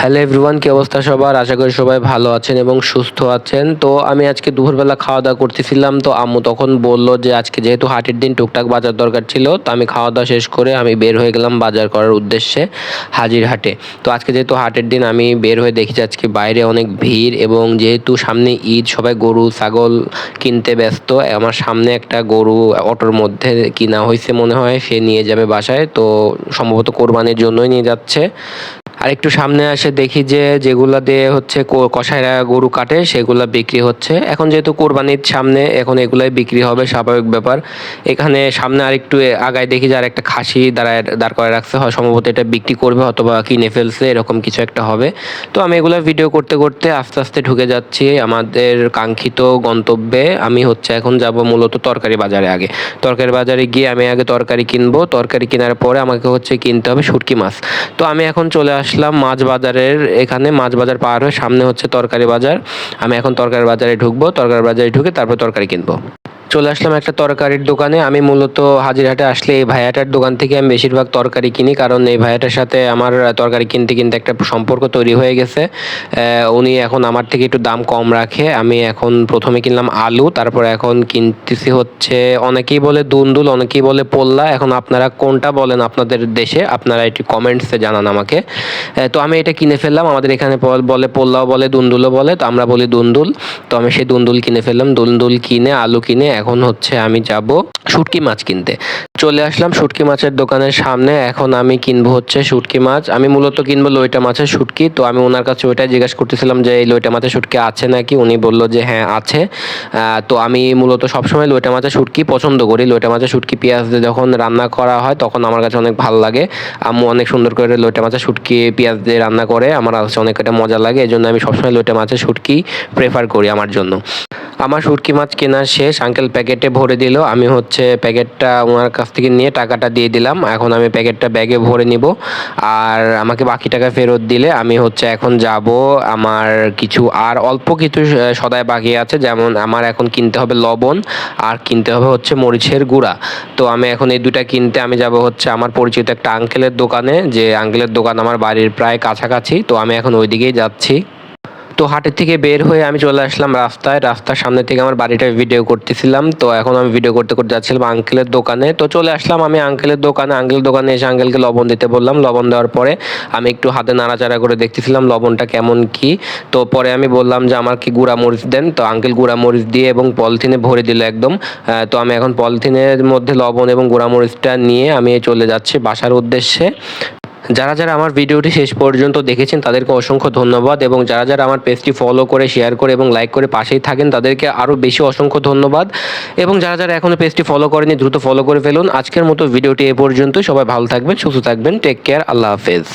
Hello everyone কি অবস্থা সবার? আশা করি সবাই ভালো আছেন এবং সুস্থ আছেন। তো আমি আজকে দুপুরবেলা খাওয়া দাওয়া করতেছিলাম, তো আম্মু তখন বলল যে আজকে যেহেতু হাটের দিন টুকটাক বাজার দরকার ছিল, তো আমি খাওয়া দাওয়া শেষ করে আমি বের হয়ে গেলাম বাজার করার উদ্দেশ্যে হাজির হাটে। তো আজকে যেহেতু হাটের দিন, আমি বের হয়ে দেখি আজকে বাইরে অনেক ভিড় এবং যেহেতু সামনে ঈদ, সবাই গরু, ছাগল কিনতে ব্যস্ত, আমার সামনে একটা গরু, অটোর মধ্যে কিনা হয়েছে মনে হয়, সে নিয়ে যাবে বাসায়, তো সম্ভবত কোরবানির জন্যই নিয়ে যাচ্ছে। আর একটু সামনে আসে দেখি যে যেগুলা দিয়ে হচ্ছে কষাইরা গরু কাটে, সেগুলো বিক্রি হচ্ছে। এখন যেহেতু কোরবানির সামনে, এখন এগুলাই বিক্রি হবে, স্বাভাবিক ব্যাপার। এখানে সামনে আর একটু আগায় দেখি যে আর একটা খাসি দাঁড়ায়, দাঁড় করে রাখছে। হয় সম্ভবত এটা বিক্রি করবে অথবা কিনে ফেলছে, এরকম কিছু একটা হবে। তো আমি এগুলো ভিডিও করতে করতে আস্তে আস্তে ঢুকে যাচ্ছি আমাদের কাঙ্ক্ষিত গন্তব্যে। আমি হচ্ছে এখন যাব মূলত তরকারি বাজারে আগে। তরকারি বাজারে গিয়ে আমি আগে তরকারি কিনবো। তরকারি কেনার পরে আমাকে হচ্ছে কিনতে হবে শুটকি মাছ। তো আমি এখন চলে আসলাম মাছ বাজারের এখানে মাছ বাজার পার হয়ে সামনে হচ্ছে তরকারি বাজার। আমি এখন তরকারি বাজারে ঢুকবো, তরকারি বাজারে ঢুকে তারপর তরকারি কিনবো। চলে আসলাম একটা তরকারির দোকানে। আমি মূলত হাজিরহাটে আসলে এই ভাইয়াটার দোকান থেকে আমি বেশিরভাগ তরকারি কিনি, কারণ এই ভাইয়াটার সাথে আমার তরকারি কিনতে কিনতে একটা সম্পর্ক তৈরি হয়ে গেছে। উনি এখন আমার থেকে একটু দাম কম রাখে। আমি এখন প্রথমে কিনলাম আলু, তারপর এখন কিনতেছি হচ্ছে, অনেকেই বলে দুন্দুল, অনেকেই বলে পোল্লা। এখন আপনারা কোনটা বলেন আপনাদের দেশে, আপনারা একটু কমেন্টসে জানান আমাকে। তো আমি এটা কিনে ফেললাম। আমাদের এখানে বলে পোল্লাও বলে, দুন্দুলও বলে, তো আমরা বলি দুন্দুল। তো আমি সেই দুন্দুল কিনে ফেললাম। দুন্দুল কিনে, আলু কিনে এখন হচ্ছে আমি যাব শুটকি মাছ কিনতে। চলে আসলাম শুটকি মাছের দোকানের সামনে, এখন আমি কিনবো হচ্ছে শুটকি মাছ। আমি মূলত কিনবো লইটা মাছের শুটকি, তো আমি ওনার কাছে ওইটাই জিজ্ঞাসা করতেছিলাম যে এই লইটা মাছের শুটকি আছে নাকি? উনি বলল যে হ্যাঁ আছে। তো আমি মূলত সবসময় লইটা মাছের শুটকি পছন্দ করি। লইটা মাছের শুটকি পেঁয়াজ দিয়ে যখন রান্না করা হয়, তখন আমার কাছে অনেক ভালো লাগে। আম্মু অনেক সুন্দর করে লইটা মাছের শুটকি পেঁয়াজ দিয়ে রান্না করে। আমার কাছে অনেক এটা মজা লাগে এই জন্য আমি সবসময় লইটা মাছের শুটকি প্রেফার করি আমার জন্য। আমার শুটকি মাছ কেনার শেষ আঙ্কেল প্যাকেটে ভরে দিল। আমি হচ্ছে প্যাকেটটা ওনার কাছ থেকে নিয়ে টাকাটা দিয়ে দিলাম। এখন আমি প্যাকেটটা ব্যাগে ভরে নিব। আর আমাকে বাকি টাকা ফেরত দিলে আমি হচ্ছে এখন যাব আমার কিছু আর অল্প কিছু সদায় বাকি আছে। যেমন আমার এখন কিনতে হবে লবণ আর কিনতে হবে হচ্ছে মরিচের গুঁড়া। তো আমি এখন এই দুটা কিনতে আমি যাব হচ্ছে আমার পরিচিত একটা আঙ্কেলের দোকানে, যে আঙ্কেলের দোকান আমার বাড়ির প্রায় কাছাকাছি। তো আমি এখন ওইদিকেই যাচ্ছি। তো হাটের থেকে বের হয়ে আমি চলে আসলাম রাস্তায়। রাস্তার সামনে থেকে আমার বাড়িটা ভিডিও করতেছিলাম। তো এখন আমি ভিডিও করতে করতে যাচ্ছিলাম আঙ্কেলের দোকানে। তো চলে আসলাম আমি আঙ্কেলের দোকানে। আঙ্কেলের দোকানে এসে আঙ্কেলকে লবণ দিতে বললাম। লবণ দেওয়ার পরে আমি একটু হাতে নাড়াচাড়া করে দেখতেছিলাম লবণটা কেমন কি। তো পরে আমি বললাম যে, আমার কি গুঁড়া মরিচ দেন? তো আঙ্কেল গুঁড়া মরিচ দিয়ে এবং পলিথিনে ভরে দিল একদম। তো আমি এখন পলিথিনের মধ্যে লবণ এবং গুঁড়া মরিচটা নিয়ে আমি চলে যাচ্ছি বাসার উদ্দেশ্যে। যারা যারা আমার ভিডিওটি শেষ পর্যন্ত দেখেছেন, তাদেরকে অসংখ্য ধন্যবাদ এবং যারা যারা আমার পেজটি ফলো করে শেয়ার করে এবং লাইক করে পাশেই থাকেন, তাদেরকে আরও বেশি অসংখ্য ধন্যবাদ। এবং যারা যারা এখনও পেজটি ফলো করেনি দ্রুত ফলো করে ফেলুন। আজকের মতো ভিডিওটি এ পর্যন্ত সবাই ভালো থাকবেন, সুস্থ থাকবেন। টেক কেয়ার আল্লাহ হাফেজ।